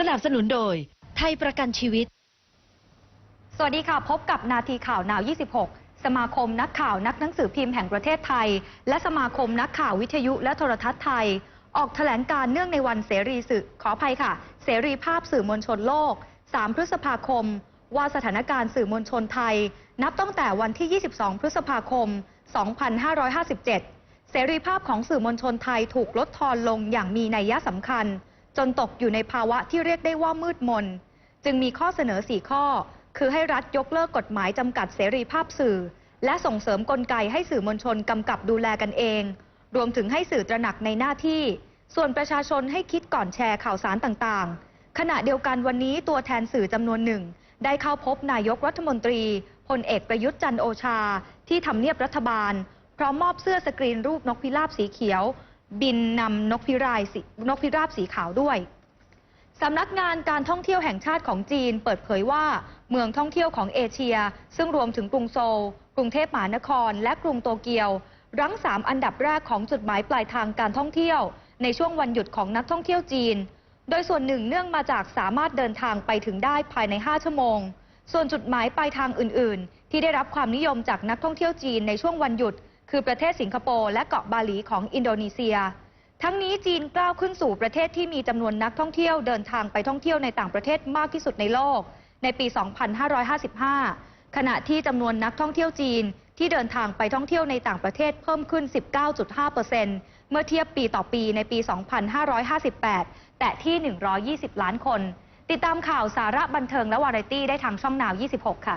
สนับสนุนโดย ไทยประกันชีวิต สวัสดีค่ะ พบกับนาทีข่าวนาว 26 สมาคมนักข่าวนักหนังสือพิมพ์แห่งประเทศไทย และสมาคมนักข่าววิทยุและโทรทัศน์ไทย ออกแถลงการณ์เนื่องในวันเสรีสื่อขออภัยค่ะ เสรีภาพสื่อมวลชนโลก 3 พฤษภาคม ว่าสถานการณ์สื่อมวลชนไทย นับตั้งแต่วันที่ 22 พฤษภาคม 2557 เสรีภาพของสื่อมวลชนไทยถูกลดทอนลงอย่างมีนัยยะสำคัญ จนตกอยู่ในภาวะที่เรียกได้ว่ามืดมน จึงมีข้อเสนอ 4 ข้อ คือให้รัฐยกเลิกกฎหมายจำกัดเสรีภาพสื่อ และส่งเสริมกลไกให้สื่อมวลชนกำกับดูแลกันเอง รวมถึงให้สื่อตระหนักในหน้าที่ ส่วนประชาชนให้คิดก่อนแชร์ข่าวสารต่างๆ ขณะเดียวกันวันนี้ตัวแทนสื่อจำนวนหนึ่ง ได้เข้าพบนายกรัฐมนตรีพลเอกประยุทธ์จันโอชา ที่ทำเนียบรัฐบาล พร้อมมอบเสื้อสกรีนรูปนกพิราบสีเขียว บินนำนกพิรายสีนกพิราบสีขาวด้วยสำนักงานการท่องเที่ยวแห่งชาติของจีน เปิดเผยว่าเมืองท่องเที่ยวของเอเชีย ซึ่งรวมถึงกรุงโซล กรุงเทพมหานคร และกรุงโตเกียว รั้งสามอันดับแรกของจุดหมายปลายทางการท่องเที่ยว ในช่วงวันหยุดของนักท่องเที่ยวจีน โดยส่วนหนึ่งเนื่องมาจากสามารถเดินทางไปถึงได้ภายใน 5 ชั่วโมง ส่วนจุดหมายปลายทางอื่น ๆ ที่ได้รับความนิยมจากนักท่องเที่ยวจีนในช่วงวันหยุด คือประเทศสิงคโปร์และเกาะบาหลีของอินโดนีเซีย ทั้งนี้จีนก้าวขึ้นสู่ประเทศที่มีจำนวนนักท่องเที่ยวเดินทางไปท่องเที่ยวในต่างประเทศมากที่สุดในโลก ในปี 2555 ขณะที่จำนวนนักท่องเที่ยวจีนที่เดินทางไปท่องเที่ยวในต่างประเทศเพิ่มขึ้น 19.5%เมื่อเทียบปีต่อปีในปี 2558 แต่ที่ 120 ล้านคน ติดตามข่าวสาระบันเทิงและวาไรตี้ได้ทางช่องนาว 26 ค่ะ